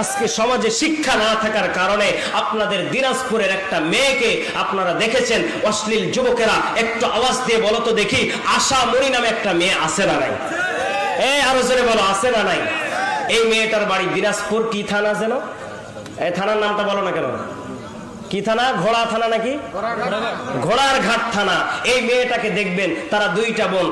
আজকে সমাজে শিক্ষা না থাকার কারণে আপনাদের দিনাজপুরের একটা মেয়েকে আপনারা দেখেছেন, অশ্লীল যুবকেরা। একটু আওয়াজ দিয়ে বলো তো দেখি, আশা মরি নামে একটা মেয়ে আছে না নাই? এ, আরও জোরে বলো, আছে না নাই? এই মেয়েটার বাড়ি দিনাজপুর, কি থানা যেন? এই থানার নামটা বলো না কেন? কি থানা? ঘোড়া থানা নাকি? ঘোড়ার ঘাট থানা। এই মেয়েটাকে দেখবেন, তারা দুইটা বোন।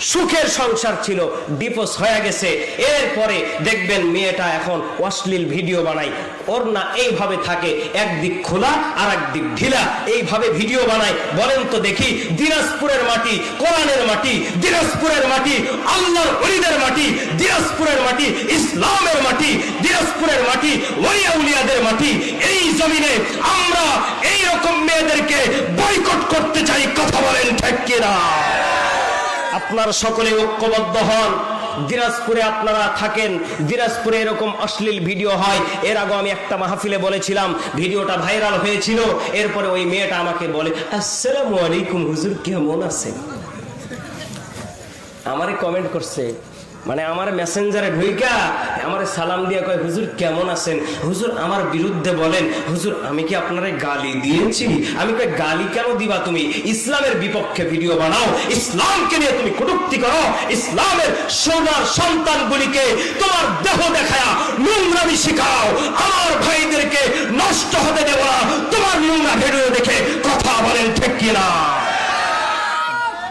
সুখের সংসার ছিল ডিপোস হয়ে গেছে। এরপরে দেখবেন মেয়েটা এখন অশ্লীল ভিডিও বানায়। ওর না এইভাবে থাকে, একদিক খোলা আর একদিক ঢিলা। এইভাবে ভিডিও বানায়। বলেন তো দেখি, দিনাজপুরের মাটি, কোরআনের মাটি, দিনাজপুরের মাটি, আল্লাহর অলিদের মাটি, দিনাজপুরের মাটি, ইসলামের মাটি, দিনাজপুরের মাটি, ওলিয়া উলিয়াদের মাটি। এই জমিনে আমরা এই রকম মেয়েদেরকে বয়কট করতে চাই, কথা বলেন ঠিক আপনার সকলে ঐক্যবদ্ধ হন। দিনাজপুরে আপনারা থাকেন। দিনাজপুরে এরকম অশ্লীল ভিডিও হয়। এর আগে আমি একটা মাহফিলে বলেছিলাম, ভিডিওটা ভাইরাল হয়েছিল। এরপরে ওই মেয়েটা আমাকে বলে, আসসালামু আলাইকুম হুজুর, কেমন আছেন? আমারে কমেন্ট করছে মানে আমার মেসেঞ্জারে ঢুইকা, আমার সালাম দিয়ে কয়, হুজুর কেমন আছেন? হুজুর আমার বিরুদ্ধে বলেন, হুজুর আমি কি আপনারে গালি দিয়েছি? আমি কই গালি কেন দিবা তুমি? ইসলামের বিপক্ষে ভিডিও বানাও, ইসলামকে নিয়ে তুমি কটূক্তি করো। ইসলামের সোনার সন্তানগুলিকে তোমার দেহ দেখায়া নোংরামি শিখাও। আমার ভাইদেরকে নষ্ট হতে দেব না। তোমার নোংরা ভিডিও দেখে কথা বলেন ঠিক কিনা?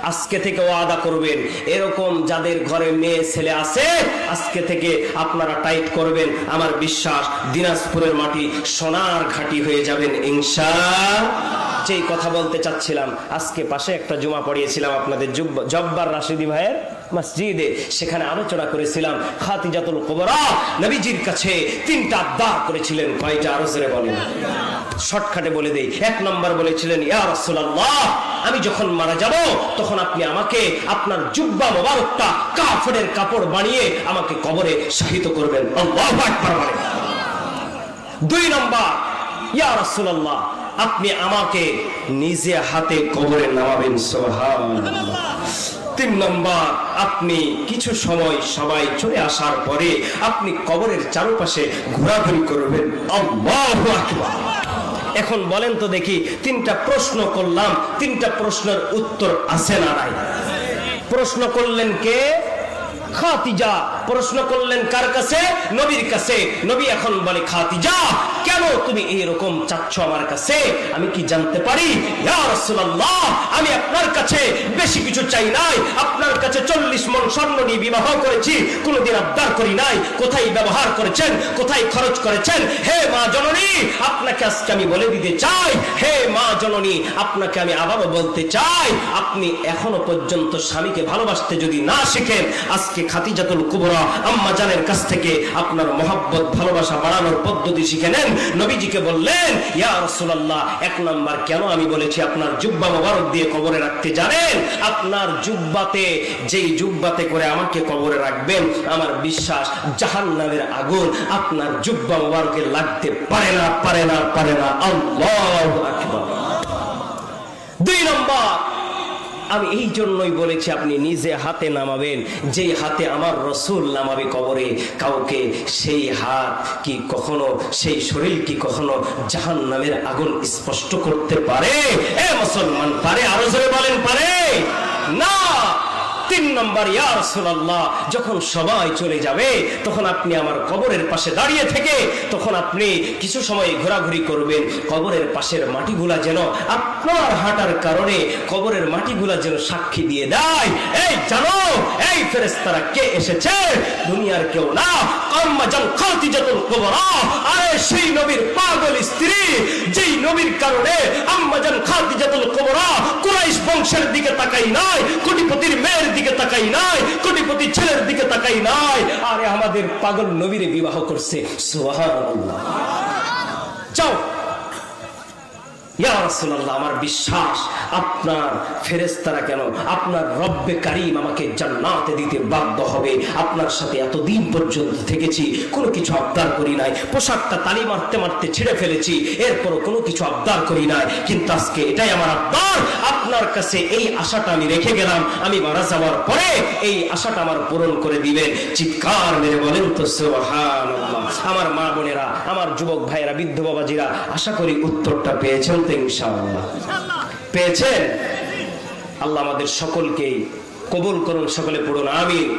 আজকে থেকে ওয়াদা করবেন। এরকম যাদের ঘরে মেয়ে, ছেলে আছে, আজকে থেকে আপনারা টাইট করবেন। আমার বিশ্বাস, দিনাজপুরের মাটি সোনার ঘাটি হয়ে যাবেন, ইনশা যেই কথা বলতে চাচ্ছিলাম, আজকে পাশে একটা জুমা পড়িয়েছিলাম আপনাদের জব্বার রাশিদি ভাইয়ের মসজিদে। সেখানে আলোচনা করেছিলাম খাতিজাতুল কোবরা। নবীজির কাছে তিনটা আবদার করেছিলেন, কয়টা আরও জোরে বলেন। শর্টকাটে বলে দেই, এক নম্বর বলেছিলেন, ইয়া রাসূলুল্লাহ, আমি যখন মারা যাব, তখন আপনি আমাকে আপনার জুব্বা মোবারকটা কাফনের কাপড় বানিয়ে আমাকে কবরে শাহিত করবেন। আল্লাহু আকবার বলেন দুই নম্বর, ইয়া রাসূলুল্লাহ আপনি আমাকে নিজে হাতে কবরে নামাবেন তিন নম্বর, আপনি কিছু সময় সবাই চলে আসার পরে আপনি কবরের চারপাশে ঘোরাঘুরি করবেন। এখন বলেন তো দেখি, তিনটা প্রশ্ন করলাম, তিনটা প্রশ্নের উত্তর আছে না নাই? প্রশ্ন করলেন কে? খাতিজা। প্রশ্ন করলেন, কার কাছে? নবীর কাছে। নবী এখন বলে খাতিজা কেন তুমি এইরকম চাচ্ছ আমার কাছে? আমি কি জানতে পারি? আমি আপনার কাছে বেশি কিছু চাই নাই। আপনার কাছে চল্লিশ মন স্বর্ণ নিয়ে বিবাহ করেছি, কোনোদিন আবদার করি নাই। কোথায় ব্যবহার করেছেন? কোথায় খরচ করেছেন? হে মা জননী, আপনাকে আজকে আমি বলে দিতে চাই। হে মা জননী, আপনাকে আমি আবারও বলতে চাই, আপনি এখনও পর্যন্ত স্বামীকে ভালোবাসতে যদি না শিখেন, আজকে খাতিজাতুল কুবরা আম্মা জানের কাছ থেকে আপনার মহাব্বত, ভালোবাসা বাড়ানোর পদ্ধতি শিখে নেন। নবীজিকে বললেন, ইয়া রাসূলুল্লাহ, এক নাম্বার কেন আমি বলেছি আপনার জুব্বা মোবারক দিয়ে কবরে রাখতে জানেন? আপনার জুব্বাতে, যেই জুব্বাতে করে আমাকে কবরে রাখবেন, আমার বিশ্বাস জাহান্নামের আগুন আপনার জুব্বা মোবারকে লাগতে পারে না পারে না পারে না। আল্লাহু আকবার দুই নম্বর আমি এই জন্যই বলেছি, আপনি নিজে হাতে নামাবেন। যেই হাতে আমার রসুল নামাবে কবরে, কাউকে সেই হাত কি কখনো, সেই শরীর কি কখনো জাহান নামের আগুন স্পষ্ট করতে পারে? এ মুসলমান, পারে? আরও জোরে বলেন, পারে? না! তিন নম্বর ইয়ার সুল্লাহ যখন সবাই চলে যাবে, তখন আপনি আমার কবরের পাশে দাঁড়িয়ে থেকে, তখন আপনি কিছু সময় ঘোরাঘুরি করবেন। কবরের পাশের মাটিগুলা যেন আপনার হাঁটার কারণে কবরের মাটিগুলা যেন সাক্ষী দিয়ে দেয়। এই জানো, এই ফেরেস্তারা কে এসেছে? দুনিয়ার কেউ না। আম্মা জান খাতিজাতুল কুবরা। আরে সেই নবীর পাগল স্ত্রী, যেই নবীর কারণে আম্মা জান খাতিজাতুল কুবরা কুরাইশ বংশের দিকে তাকাই নাই, কোটিপতির মেয়ের দিকে তাকাই নাই, কোটিপতি ছেলের দিকে তাকাই নাই। আরে আমাদের পাগল নবীরে বিবাহ করছে, সুবহানাল্লাহ। যাও। আমার বিশ্বাস, আপনার ফেরেশতারা কেন, আপনার রব্বে কারীম আমাকে জান্নাতে দিতে বাধ্য হবে? আপনার সাথে পর্যন্ত থেকেছি, কোনো কিছু আবদার করি নাই, পোশাকটা তালি মারতে মারতে ছিঁড়ে ফেলেছি, এরপরও কোনো কিছু আবদার করি নাই, কিন্তু আজকে এটাই আমার আবদার। আপনার কাছে এই আশাটা আমি রেখে গেলাম, আমি মারা যাওয়ার পরে এই আশাটা আমার পূরণ করে দিবেন। চিৎকার মেরে বলেন তো আমার মা বোনেরা, আমার যুবক ভাইয়েরা, বৃদ্ধ বাবাজিরা, আশা করি উত্তরটা পেয়েছেন। তো ইনশাআল্লাহ। পেয়েছেন? আল্লাহ আমাদের সকলকেই কবুল করুন সকলে পড়ুন আমিন।